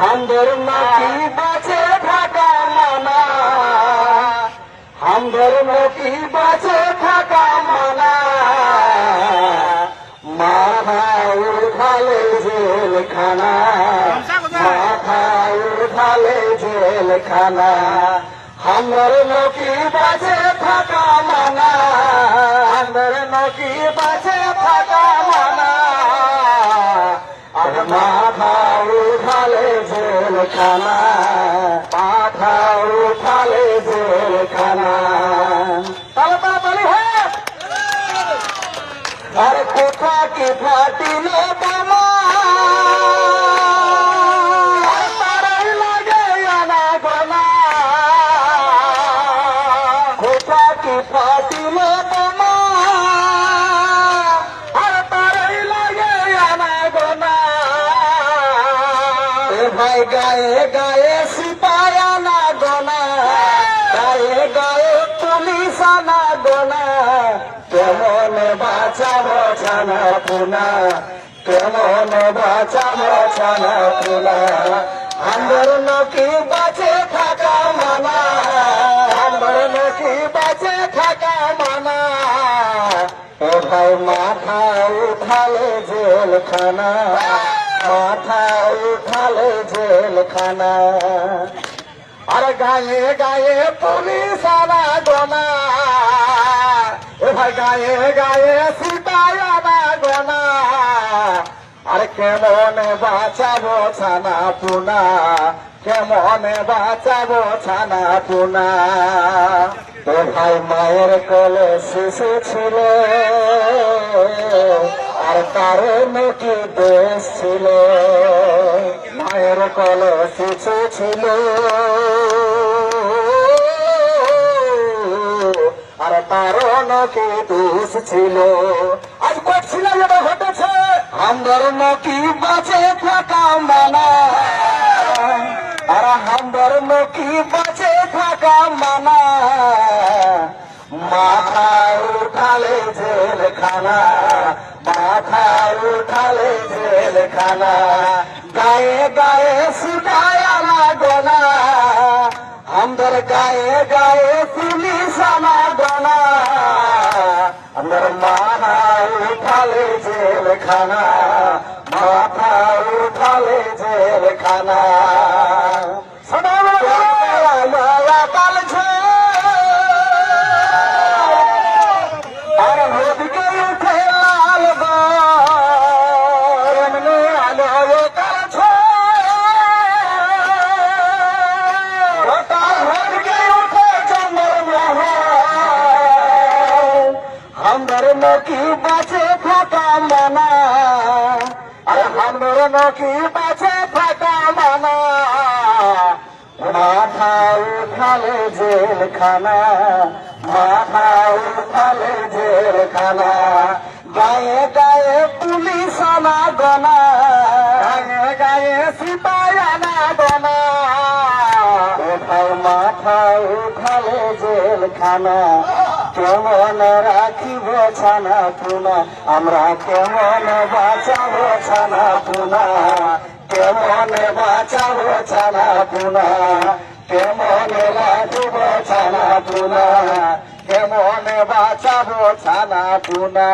হামদের নাকি বাঁচে থাকা মানা? হামদের নাকি বাঁচে থাকা মানা? মাথা উঠালে জেলখানা মাথা উঠালে জেলখানা। হামদের নাকি বাঁচে থাকা মানা? হামদের নাকি বাঁচে থাকা জেলখানা মাথা উঠালে জেলখানা। হ্যাঁ। আর কোথা কি ফাটিল? গায়ে গায়ে সিপায়া না গোনা গায়ে গায়ে পুলিশ আনা গোনা। কেমন বাঁচাবো ছানা পুনা? কেমন বাঁচাবো ছানা পুনা? আন্দোলন কি বাঁচে থাকা মানা? আন্দোলন কি বাঁচে থাকা মানা? ও ভাই, মাথা উঠালে জেলখানা। মাথা উঠালে জেলখানা। আর গায়ে গায়ে পুলিশ আনা গোনা এ ভাই গায়ে গায়ে সীতায় আনা গোনা আর কেমন বাঁচাবো ছানা পুনা? কেমন বাঁচাবো ছানা পুনা? ভাই মায়ের কোলে শিশু ছিল। কারণ কি দেশ ছিল মায়ের কোলে শিশু ছিল আর কারণ কি দোষ ছিল। আজ করছিল যেটা ঘটেছে। আন্দোলন কি বাঁচে থাকা মানা। আর আন্দোলন কি বাঁচে থাকা মানা। মাথা উঠালে জেলখানা। মাথা উঠালে জেলখানা। গায়ে গায়ে সিপাই আনা গোনা আমাদের গায়ে গায়ে পুলিশ আনা গোনা আমাদের মাথা উঠালে জেলখানা, মাথা উঠালে জেলখানা। আমার নাকি বাঁচে থাকা মানা? আমার নাকি বাঁচে থাকা মানা? মাথা উঠালে জেলখানা মাথা উঠালে জেলখানা। গায়ে গায়ে পুলিশ আনা গনা গায়ে গায়ে সিপাই আনা গনা কোথায় মাথা উঠালে জেলখানা। কেমন রাখিব ছানা পুনা, আমরা কেমন বাঁচাব ছানা পুনা? কেমন বাঁচাব ছানা পুনা? কেমন রাখিব ছানা পুনা? কেমন বাঁচাব ছানা পুনা?